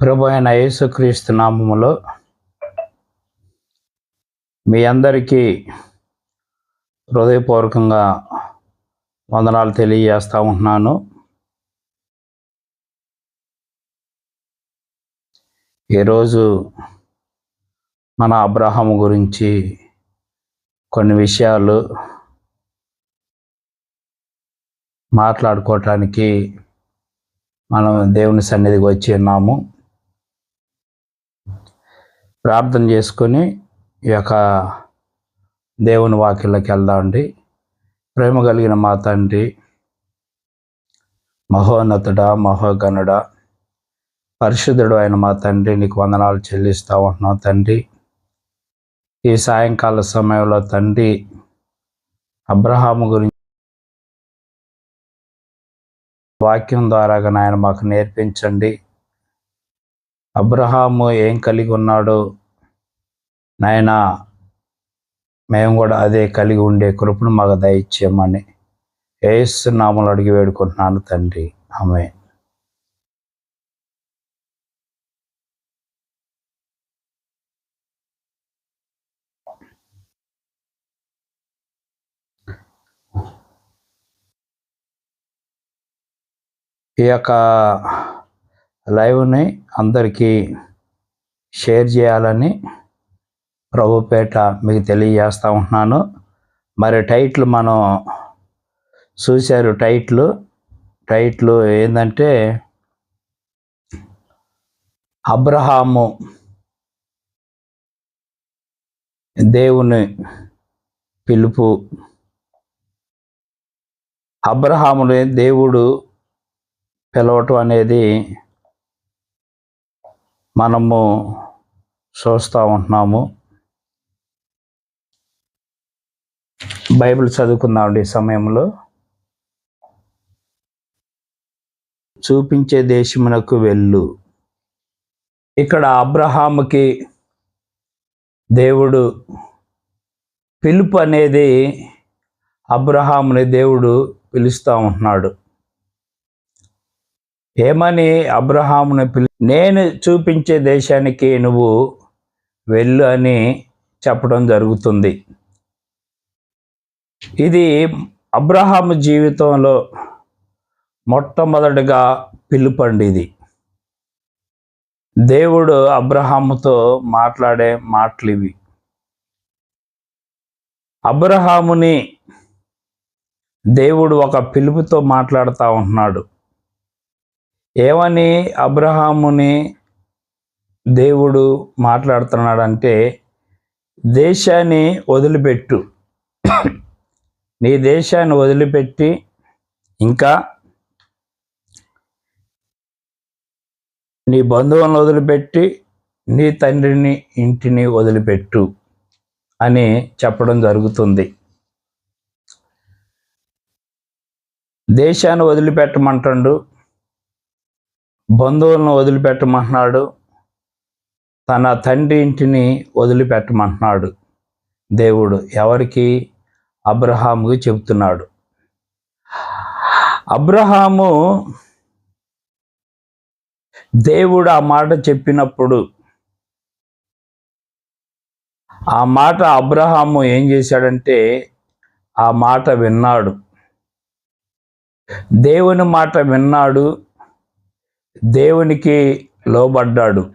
ప్రభు అయిన యేసుక్రీస్తు నామములో మీ అందరికీ హృదయపూర్వకంగా వందనాలు తెలియజేస్తూ ఉంటున్నాను. ఈరోజు మన అబ్రహం గురించి కొన్ని విషయాలు మాట్లాడుకోవటానికి మనం దేవుని సన్నిధికి వచ్చి ఉన్నాము. ప్రార్థన చేసుకొని ఈ యొక్క దేవుని వాకిళ్ళకి వెళ్దామండి ప్రేమ కలిగిన మా తండ్రి మహోన్నతుడ మహోగనుడ పరిశుద్ధుడు అయిన మా తండ్రి నీకు వందనాలు చెల్లిస్తూ ఉంటున్నాం తండ్రి. ఈ సాయంకాల సమయంలో తండ్రి అబ్రహాము గురించి వాక్యం ద్వారాగా నాయన మాకు నేర్పించండి. అబ్రహాము ఏం కలిగి ఉన్నాడు? నాయన మేము కూడా అదే కలిగి ఉండే కృపను మాకు దయచేయమని ఏస్తున్నాములు అడిగి వేడుకుంటున్నాను తండ్రి. ఆమె ఈ యొక్క లైవ్ని అందరికీ షేర్ చేయాలని ప్రభుపేట మీకు తెలియజేస్తూ ఉంటున్నాను. మరి టైటిల్ మనం చూశారు టైటిల్. టైటిల్ ఏంటంటే అబ్రహాము దేవుని పిలుపు. అబ్రహాముని దేవుడు పిలవటం అనేది మనము చూస్తూ ఉంటున్నాము. బైబిల్ చదువుకుందామండి ఈ సమయంలో. చూపించే దేశమునకు వెళ్ళు. ఇక్కడ అబ్రహాముకి దేవుడు పిలుపు అనేది అబ్రహాముని దేవుడు పిలుస్తూ ఉంటున్నాడు. ఏమని అబ్రహాముని పిలి నేను చూపించే దేశానికి నువ్వు వెళ్ళు అని చెప్పడం జరుగుతుంది. ఇది అబ్రహాము జీవితంలో మొట్టమొదటిగా పిలుపండి ఇది దేవుడు అబ్రహాముతో మాట్లాడే మాటలు ఇవి అబ్రహాముని దేవుడు ఒక పిలుపుతో మాట్లాడుతూ ఉంటున్నాడు. ఏమని అబ్రహాముని దేవుడు మాట్లాడుతున్నాడంటే దేశాన్ని వదిలిపెట్టు. నీ దేశాన్ని వదిలిపెట్టి ఇంకా నీ బంధువులను వదిలిపెట్టి నీ తండ్రిని ఇంటిని వదిలిపెట్టు అని చెప్పడం జరుగుతుంది. దేశాన్ని వదిలిపెట్టమంటాడు. బంధువులను వదిలిపెట్టమంటున్నాడు. తన తండ్రి ఇంటిని వదిలిపెట్టమంటున్నాడు. దేవుడు ఎవరికి? అబ్రహాముకి చెబుతున్నాడు. అబ్రహాము దేవుడు ఆ మాట చెప్పినప్పుడు ఆ మాట అబ్రహాము ఏం చేశాడంటే ఆ మాట విన్నాడు. దేవుని మాట విన్నాడు. దేవునికి లోబడ్డాడు.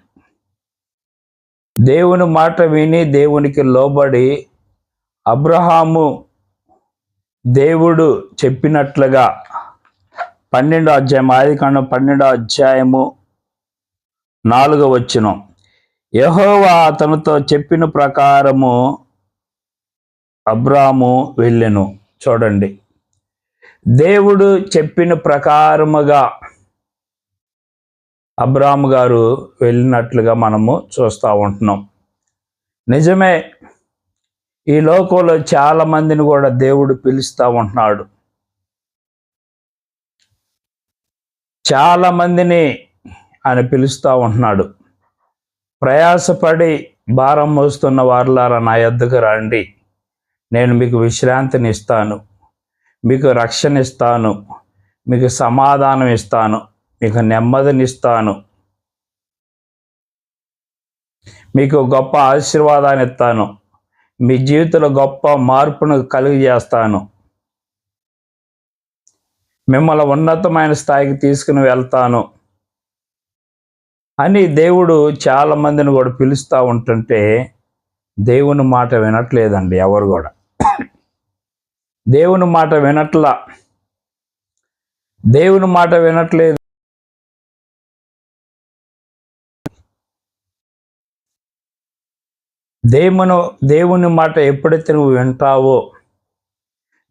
దేవుని మాట విని దేవునికి లోబడి అబ్రహాము దేవుడు చెప్పినట్లుగా పన్నెండో అధ్యాయం ఆది ఆదికాండం పన్నెండో అధ్యాయము నాలుగో వచ్చిన యహోవా అతనితో చెప్పిన ప్రకారము అబ్రాము వెళ్ళెను. చూడండి. దేవుడు చెప్పిన ప్రకారముగా అబ్రామ్ గారు వెళ్ళినట్లుగా మనము చూస్తూ ఉంటున్నాం. నిజమే ఈ లోకంలో చాలా మందిని కూడా దేవుడు పిలుస్తూ ఉంటున్నాడు. చాలా మందిని ఆయన పిలుస్తూ ఉంటున్నాడు. ప్రయాసపడి భారం మోస్తున్న వారులారా నా యొద్దకు రండి. నేను మీకు విశ్రాంతిని ఇస్తాను. మీకు రక్షణ ఇస్తాను. మీకు సమాధానం ఇస్తాను. మీకు నెమ్మదినిస్తాను. మీకు గొప్ప ఆశీర్వాదాన్ని ఇస్తాను. మీ జీవితంలో గొప్ప మార్పును కలుగజేస్తాను మిమ్మల్ని ఉన్నతమైన స్థాయికి తీసుకుని వెళ్తాను. అని దేవుడు చాలా మందిని కూడా పిలుస్తూ ఉంటుంటే దేవుని మాట వినట్లేదండి ఎవరు కూడా. దేవుని మాట వినట్లా. దేవుని మాట వినట్లేదు. దేవును దేవుని మాట ఎప్పుడైతే నువ్వు వింటావో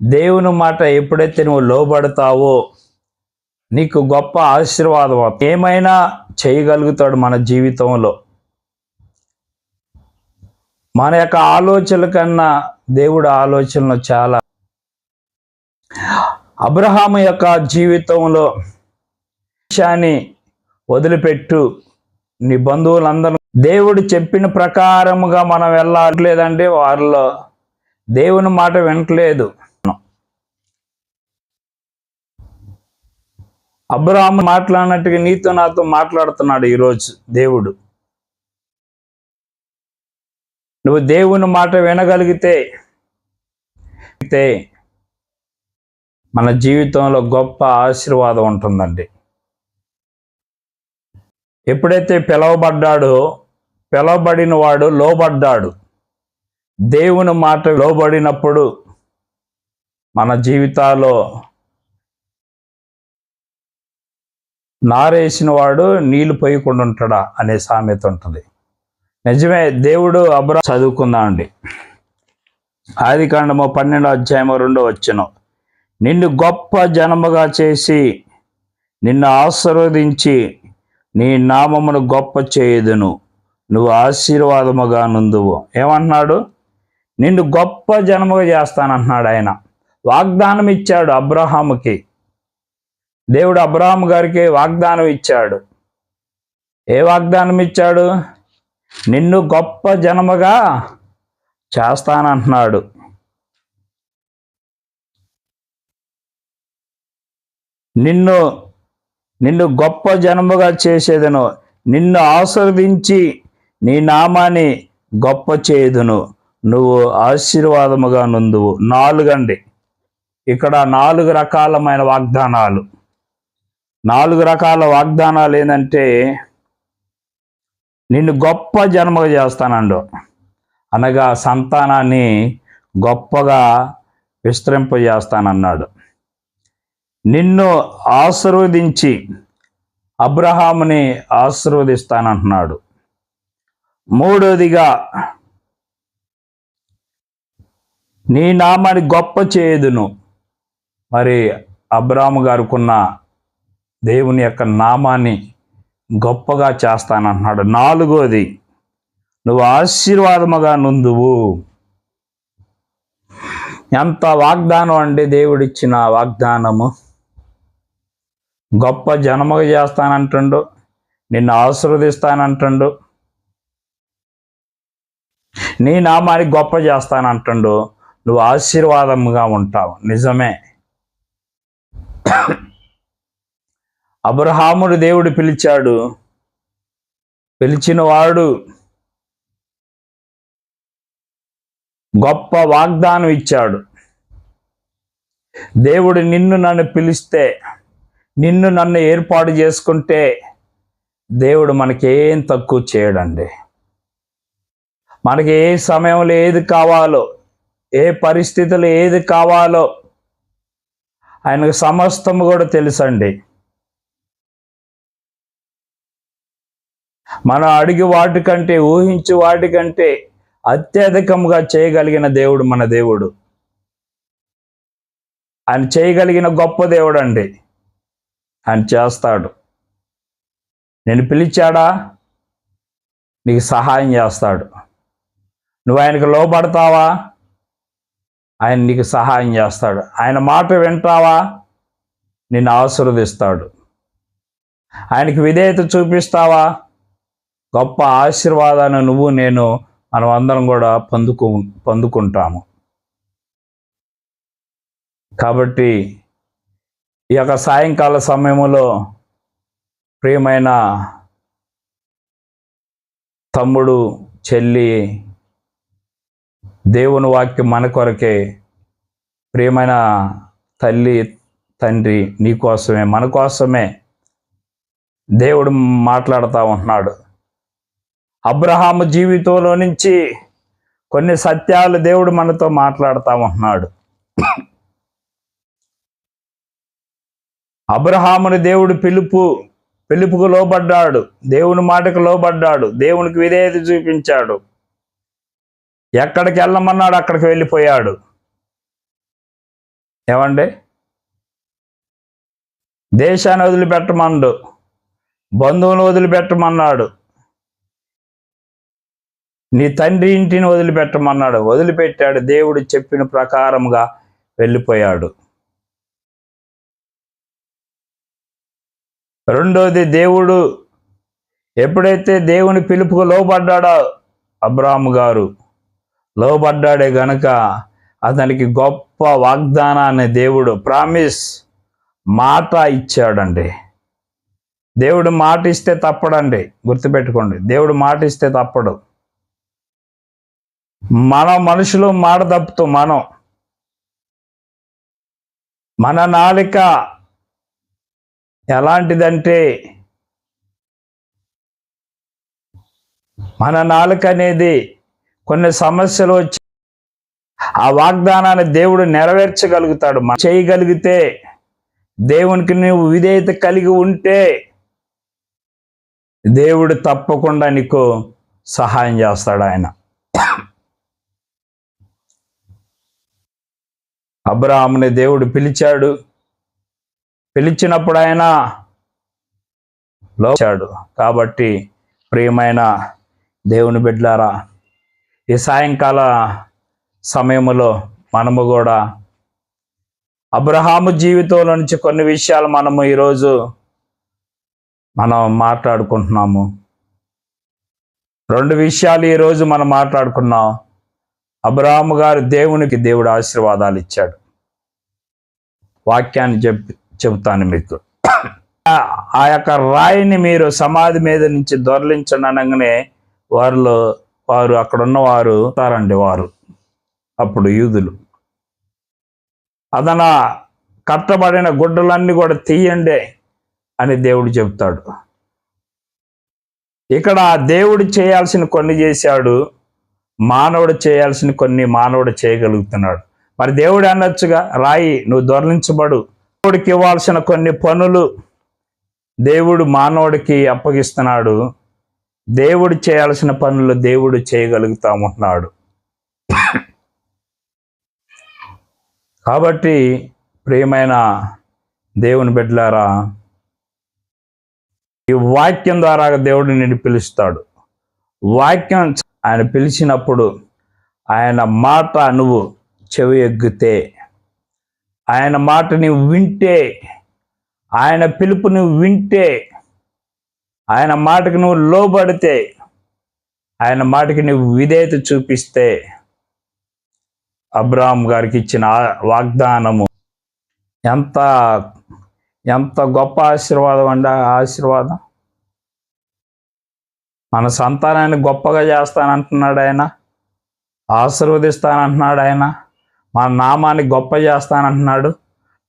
దేవుని మాట ఎప్పుడైతే నువ్వు లోబడతావో నీకు గొప్ప ఆశీర్వాదం ఏమైనా చేయగలుగుతాడు మన జీవితంలో. మన యొక్క ఆలోచనల కన్నా దేవుడు ఆలోచనలు చాలా. అబ్రహాము యొక్క జీవితంలో విషయాన్ని వదిలిపెట్టు. నీ బంధువులందరూ దేవుడు చెప్పిన ప్రకారముగా మనం వెళ్ళట్లేదంటే వారిలో. దేవుని మాట వినట్లేదు. అబ్రాహ్మ మాట్లాడినట్టుగా నీతో నాతో మాట్లాడుతున్నాడు ఈరోజు దేవుడు. నువ్వు దేవుని మాట వినగలిగితే మన జీవితంలో గొప్ప ఆశీర్వాదం ఉంటుందండి. ఎప్పుడైతే పిలవబడ్డాడో పిలవబడిన వాడు లోబడ్డాడు. దేవుని మాట లోబడినప్పుడు మన జీవితాల్లో నారేసిన వాడు నీళ్ళు పోయకుండా ఉంటాడా అనే సామెత ఉంటుంది. నిజమే దేవుడు అబ్రా చదువుకుందాం అండి? ఆది కాండము పన్నెండో అధ్యాయము రెండో వచ్చును నిన్ను గొప్ప జనముగా చేసి నిన్ను ఆశీర్వదించి నీ నామమును గొప్ప చేయుదును. నువ్వు ఆశీర్వాదముగా నుందువు. ఏమంటున్నాడు? నిన్ను గొప్ప జనముగా చేస్తానంటున్నాడు ఆయన. వాగ్దానం ఇచ్చాడు అబ్రహాముకి. దేవుడు అబ్రహాం గారికి వాగ్దానం ఇచ్చాడు. ఏ వాగ్దానం ఇచ్చాడు? నిన్ను గొప్ప జనముగా చేస్తానంటున్నాడు. నిన్ను నిన్ను గొప్ప జనముగా చేసేదను. నిన్ను ఆశీర్వించి నీ నామాన్ని గొప్ప చేయుదును. నువ్వు ఆశీర్వాదముగా నుందువు. నాలుగండి. ఇక్కడ నాలుగు రకాలమైన వాగ్దానాలు. నాలుగు రకాల వాగ్దానాలు ఏంటంటే నిన్ను గొప్ప జన్మగా చేస్తానండు. అనగా సంతానాన్ని గొప్పగా విస్తరింపజేస్తానన్నాడు. నిన్ను ఆశీర్వదించి అబ్రహాముని ఆశీర్వదిస్తానంటున్నాడు. మూడోదిగా నీ నామాన్ని గొప్ప చేయదును. మరి అబ్రాము గారుకున్న దేవుని యొక్క నామాన్ని గొప్పగా చేస్తానంటున్నాడు. నాలుగోది నువ్వు ఆశీర్వాదముగా నుందువు. ఎంత వాగ్దానం అండి దేవుడిచ్చిన వాగ్దానము. గొప్ప జనముగా చేస్తానంటుండు నిన్ను ఆశీర్వదిస్తానంటుండు. నీ నామాన్ని గొప్ప చేస్తానంటుండు నువ్వు ఆశీర్వాదముగా ఉంటావు. నిజమే. అబ్రహాముడు దేవుడు పిలిచాడు. పిలిచిన వాడు గొప్ప వాగ్దానం ఇచ్చాడు. దేవుడు నిన్ను నన్ను పిలిస్తే నిన్ను నన్ను ఏర్పాటు చేసుకుంటే దేవుడు మనకేం తక్కువ చేయడండి. మనకి ఏ సమయంలో ఏది కావాలో ఏ పరిస్థితులు ఏది కావాలో ఆయనకు సమస్తము కూడా తెలుసండి. మనం అడిగి వాటికంటే ఊహించి వాటికంటే అత్యధికంగా చేయగలిగిన దేవుడు మన దేవుడు. ఆయన చేయగలిగిన గొప్ప దేవుడు అండి ఆయన చేస్తాడు. నేను పిలిచాడా? నీకు సహాయం చేస్తాడు. నువ్వు ఆయనకు లోపడతావా ఆయన నీకు సహాయం చేస్తాడు. ఆయన మాట వింటావా? నిన్ను ఆశీర్వదిస్తాడు. ఆయనకి విధేయత చూపిస్తావా? గొప్ప ఆశీర్వాదాన్ని నువ్వు నేను మనం అందరం కూడా పొందుకు పొందుకుంటాము. కాబట్టి ఈ యొక్క సాయంకాల సమయంలో ప్రియమైన తమ్ముడు చెల్లి దేవుని వాక్యం మన కొరకే. ప్రియమైన తల్లి తండ్రి నీ కోసమే మన కోసమే దేవుడు మాట్లాడుతూ ఉంటున్నాడు. అబ్రహాము జీవితంలో నుంచి కొన్ని సత్యాలు దేవుడు మనతో మాట్లాడుతూ ఉంటున్నాడు. అబ్రహాముని దేవుడు పిలుపు పిలుపుకు లోబడ్డాడు. దేవుని మాటకు లోబడ్డాడు. దేవునికి విధేయత చూపించాడు. ఎక్కడికి వెళ్ళమన్నాడు? అక్కడికి వెళ్ళిపోయాడు. ఏమండి? దేశాన్ని వదిలిపెట్టమన్నాడు బంధువుని వదిలిపెట్టమన్నాడు. నీ తండ్రి ఇంటిని వదిలిపెట్టమన్నాడు. వదిలిపెట్టాడు. దేవుడు చెప్పిన ప్రకారముగా వెళ్ళిపోయాడు. రెండోది దేవుడు ఎప్పుడైతే దేవుని పిలుపుకు లోబడ్డాడో అబ్రాహము గారు లోబడ్డాడే గనక అతనికి గొప్ప వాగ్దానాన్ని దేవుడు ప్రామిస్ మాట ఇచ్చాడండి. దేవుడు మాట ఇస్తే తప్పడండి. గుర్తుపెట్టుకోండి. దేవుడు మాట ఇస్తే తప్పడు. మనం మనుషులు మాట తప్పుతూ మనం మన నాలిక ఎలాంటిదంటే మన నాలుక అనేది కొన్ని సమస్యలు వచ్చి ఆ వాగ్దానాన్ని దేవుడు నెరవేర్చగలుగుతాడు. చేయగలిగితే దేవునికి నువ్వు విధేయత కలిగి ఉంటే దేవుడు తప్పకుండా నీకు సహాయం చేస్తాడు ఆయన. అబ్రాహాముని దేవుడు పిలిచాడు. పిలిచినప్పుడు ఆయన లోచాడు కాబట్టి ప్రియమైన దేవుని బిడ్లారా ఈ సాయంకాల సమయంలో మనము కూడా అబ్రహాము జీవితంలో నుంచి కొన్ని విషయాలు మనము ఈరోజు మనం మాట్లాడుకుంటున్నాము. రెండు విషయాలు ఈరోజు మనం మాట్లాడుకున్నాం. అబ్రహాము గారు దేవునికి దేవుడు ఆశీర్వాదాలు ఇచ్చాడు. వాక్యాన్ని చెప్పి చెబుతాను మీకు. ఆ- యొక్క రాయిని మీరు సమాధి మీద నుంచి దొరలించండి అనగానే వారిలో వారు అక్కడున్న వారు తారండి వారు. అప్పుడు యూదులు. అదన కట్టబడిన గుడ్డలన్నీ కూడా తీయండి అని దేవుడు చెప్తాడు. ఇక్కడ దేవుడు చేయాల్సిన కొన్ని చేశాడు మానవుడు చేయాల్సిన కొన్ని మానవుడు చేయగలుగుతున్నాడు. మరి దేవుడు అనొచ్చుగా రాయి నువ్వు దొరలించబడు. దేవుడికి ఇవ్వాల్సిన కొన్ని పనులు దేవుడు మానవుడికి అప్పగిస్తున్నాడు. దేవుడు చేయాల్సిన పనులు దేవుడు చేయగలుగుతా ఉంటున్నాడు కాబట్టి ప్రియమైన దేవుని బిడ్డలారా ఈ వాక్యం ద్వారా దేవుడు నిన్ను పిలుస్తాడు. వాక్యం ఆయన పిలిచినప్పుడు ఆయన మాట నువ్వు చెవి ఎగ్గితే ఆయన మాట నువ్వు వింటే ఆయన పిలుపు నువ్వు వింటే ఆయన మాటకు నువ్వు లోబడితే ఆయన మాటకి నువ్వు విధేయత చూపిస్తే అబ్రాహం గారికి ఇచ్చిన వాగ్దానము. ఎంత ఎంత గొప్ప ఆశీర్వాదం అండి ఆశీర్వాదం? మన సంతానాన్ని గొప్పగా చేస్తానంటున్నాడు ఆయన. ఆశీర్వదిస్తానంటున్నాడు ఆయన. మన నామాన్ని గొప్ప చేస్తానంటున్నాడు.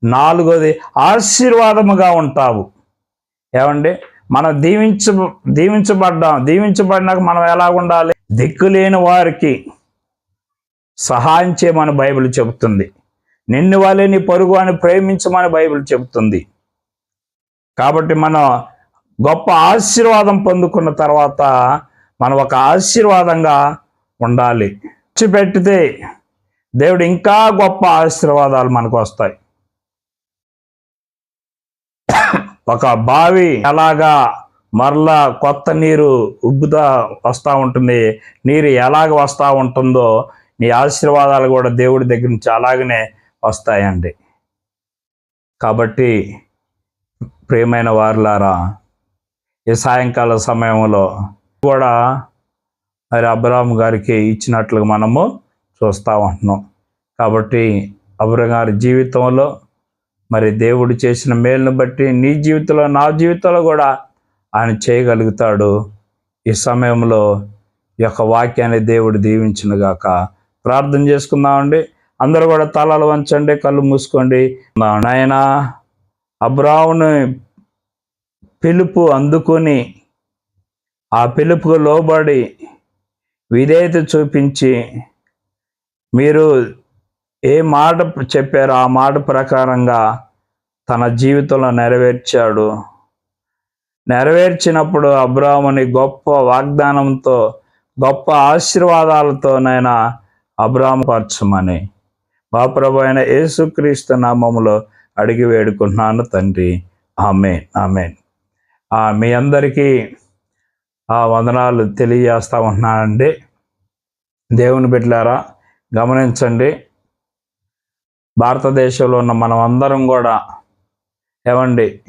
నాలుగోది ఆశీర్వాదముగా ఉంటావు. ఏమండి? మనం దీవించ దీవించబడ్డాం. దీవించబడినాక మనం ఎలా ఉండాలి? దిక్కులేని వారికి సహాయం చేయమని బైబిల్ చెబుతుంది. నిన్ను వాళ్ళే నీ పరుగు అని ప్రేమించమని బైబిల్ చెబుతుంది. కాబట్టి మనం గొప్ప ఆశీర్వాదం పొందుకున్న తర్వాత మనం ఒక ఆశీర్వాదంగా ఉండాలి. పెట్టితే దేవుడు ఇంకా గొప్ప ఆశీర్వాదాలు మనకు వస్తాయి. ఒక బావి ఎలాగా మరలా కొత్త నీరు ఉబ్బుతా వస్తూ ఉంటుంది నీరు ఎలాగ వస్తూ ఉంటుందో నీ ఆశీర్వాదాలు కూడా దేవుడి దగ్గర నుంచి అలాగనే వస్తాయండి. కాబట్టి ప్రియమైన వారులారా ఈ సాయంకాల సమయంలో కూడా మరి అబ్రాహం గారికి ఇచ్చినట్లుగా మనము చూస్తూ ఉంటున్నాం. కాబట్టి అబ్రహం గారి జీవితంలో మరి దేవుడు చేసిన మేలును బట్టి నీ జీవితంలో నా జీవితంలో కూడా ఆయన చేయగలుగుతాడు. ఈ సమయంలో ఈ యొక్క వాక్యాన్ని దేవుడు దీవించునుగాక ప్రార్థన చేసుకుందామండి. అందరూ కూడా తలాలు వంచండి కళ్ళు మూసుకోండి. నాయన అబ్రావుని పిలుపు అందుకొని ఆ పిలుపుకు లోబడి విధేయత చూపించి మీరు ఏ మాట చెప్పారో ఆ మాట ప్రకారంగా తన జీవితంలో నెరవేర్చాడు. నెరవేర్చినప్పుడు అబ్రాహ్మని గొప్ప వాగ్దానంతో గొప్ప ఆశీర్వాదాలతో నైనా అబ్రాహ్మ పరచమని. మా ప్రభు అయిన యేసుక్రీస్తు నామములో అడిగి వేడుకుంటున్నాను తండ్రి. ఆమె ఆమె మీ అందరికీ ఆ వందనాలు తెలియజేస్తా ఉంటున్నానండి. దేవుని బిడ్డలారా గమనించండి. భారతదేశంలో ఉన్న మనం అందరం కూడా ఏమండి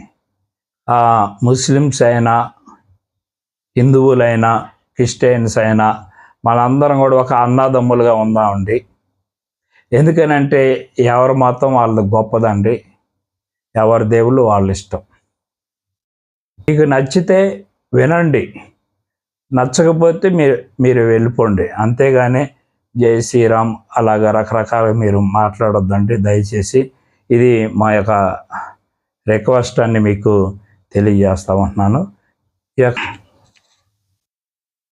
ముస్లిమ్స్ అయినా హిందువులైనా క్రిస్టియన్స్ అయినా మనందరం కూడా ఒక అన్నదమ్ములుగా ఉందామండి. ఎందుకనంటే ఎవరి మతం వాళ్ళది గొప్పదండి. ఎవరి దేవుళ్ళు వాళ్ళ ఇష్టం. మీకు నచ్చితే వినండి. నచ్చకపోతే మీరు మీరు వెళ్ళిపోండి. అంతేగాని జై శ్రీరామ్ అలాగా రకరకాలుగా మీరు మాట్లాడొద్దండి. దయచేసి ఇది మా యొక్క రిక్వెస్ట్ అని మీకు తెలియజేస్తా ఉంటున్నాను. ఈ యొక్క